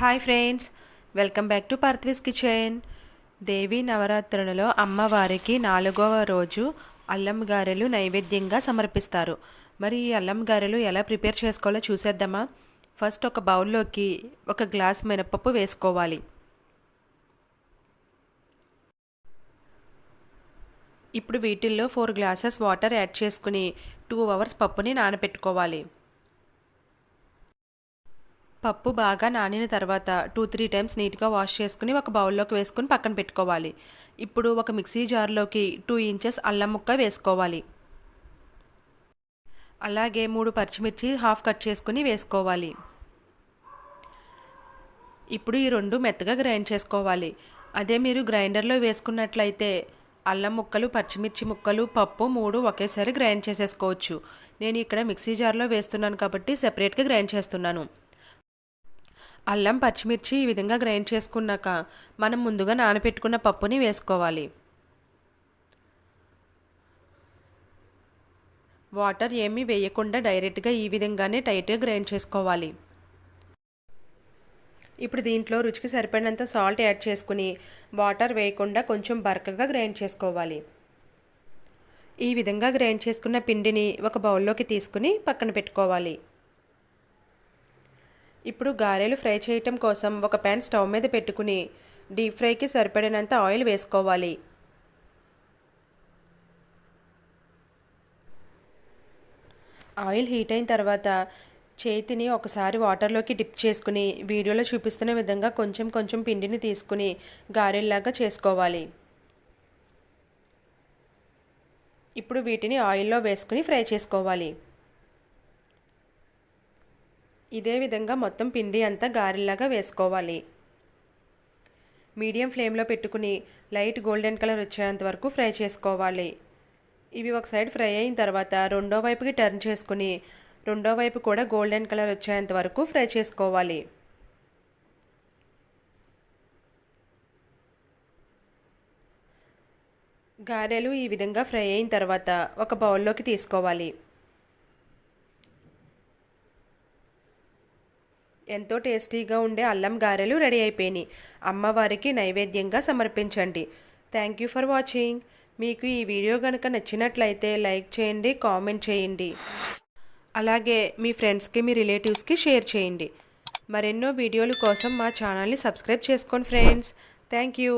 Hi friends welcome back to Parthvi's kitchen. Devi నవరాత్రులలో అమ్మవారికి నాలుగవ రోజు అల్లం గారెలు నైవేద్యంగా సమర్పిస్తారు. మరి ఈ అల్లం గారెలు ఎలా ప్రిపేర్ చేసుకోవాలో చూసేద్దామా? ఫస్ట్ ఒక బౌల్లోకి ఒక గ్లాస్ మినపప్పు వేసుకోవాలి. ఇప్పుడు వీటిల్లో ఫోర్ గ్లాసెస్ వాటర్ యాడ్ చేసుకుని టూ అవర్స్ పప్పుని నానబెట్టుకోవాలి. పప్పు బాగా నానిన తర్వాత టూ త్రీ టైమ్స్ నీట్గా వాష్ చేసుకుని ఒక బౌల్లోకి వేసుకుని పక్కన పెట్టుకోవాలి. ఇప్పుడు ఒక మిక్సీ జార్లోకి టూ ఇంచెస్ అల్లం ముక్క వేసుకోవాలి. అలాగే మూడు పచ్చిమిర్చి హాఫ్ కట్ చేసుకుని వేసుకోవాలి. ఇప్పుడు ఈ రెండు మెత్తగా గ్రైండ్ చేసుకోవాలి. అదే మీరు గ్రైండర్లో వేసుకున్నట్లయితే అల్లం ముక్కలు పచ్చిమిర్చి ముక్కలు పప్పు మూడు ఒకేసారి గ్రైండ్ చేసేసుకోవచ్చు. నేను ఇక్కడ మిక్సీ జార్లో వేస్తున్నాను కాబట్టి సెపరేట్గా గ్రైండ్ చేస్తున్నాను. అల్లం పచ్చిమిర్చి ఈ విధంగా గ్రైండ్ చేసుకున్నాక మనం ముందుగా నానబెట్టుకున్న పప్పుని వేసుకోవాలి. వాటర్ ఏమీ వేయకుండా డైరెక్ట్గా ఈ విధంగానే టైట్గా గ్రైండ్ చేసుకోవాలి. ఇప్పుడు దీంట్లో రుచికి సరిపడినంత సాల్ట్ యాడ్ చేసుకుని వాటర్ వేయకుండా కొంచెం బరకగా గ్రైండ్ చేసుకోవాలి. ఈ విధంగా గ్రైండ్ చేసుకున్న పిండిని ఒక బౌల్లోకి తీసుకుని పక్కన పెట్టుకోవాలి. ఇప్పుడు గారెలు ఫ్రై చేయటం కోసం ఒక ప్యాన్ స్టవ్ మీద పెట్టుకుని డీప్ ఫ్రైకి సరిపడినంత ఆయిల్ వేసుకోవాలి. ఆయిల్ హీట్ అయిన తర్వాత చేతిని ఒకసారి వాటర్లోకి డిప్ చేసుకుని వీడియోలో చూపిస్తున్న విధంగా కొంచెం కొంచెం పిండిని తీసుకుని గారెల్లాగా చేసుకోవాలి. ఇప్పుడు వీటిని ఆయిల్లో వేసుకుని ఫ్రై చేసుకోవాలి. ఇదే విధంగా మొత్తం పిండి అంతా గారెల్లాగా వేసుకోవాలి. మీడియం ఫ్లేమ్లో పెట్టుకుని లైట్ గోల్డెన్ కలర్ వచ్చేంత వరకు ఫ్రై చేసుకోవాలి. ఇవి ఒక సైడ్ ఫ్రై అయిన తర్వాత రెండో వైపుకి టర్న్ చేసుకుని రెండో వైపు కూడా గోల్డెన్ కలర్ వచ్చేంత వరకు ఫ్రై చేసుకోవాలి. గారెలు ఈ విధంగా ఫ్రై అయిన తర్వాత ఒక బౌల్లోకి తీసుకోవాలి. ఎంతో టేస్టీగా ఉండే అల్లం గారెలు రెడీ అయిపోయినాయి. అమ్మవారికి నైవేద్యంగా సమర్పించండి. థ్యాంక్ యూ ఫర్ వాచింగ్ మీకు ఈ వీడియో కనుక నచ్చినట్లయితే లైక్ చేయండి కామెంట్ చేయండి. అలాగే మీ ఫ్రెండ్స్కి మీ రిలేటివ్స్కి షేర్ చేయండి. మరెన్నో వీడియోల కోసం మా ఛానల్ని సబ్స్క్రైబ్ చేసుకోండి ఫ్రెండ్స్. Thank you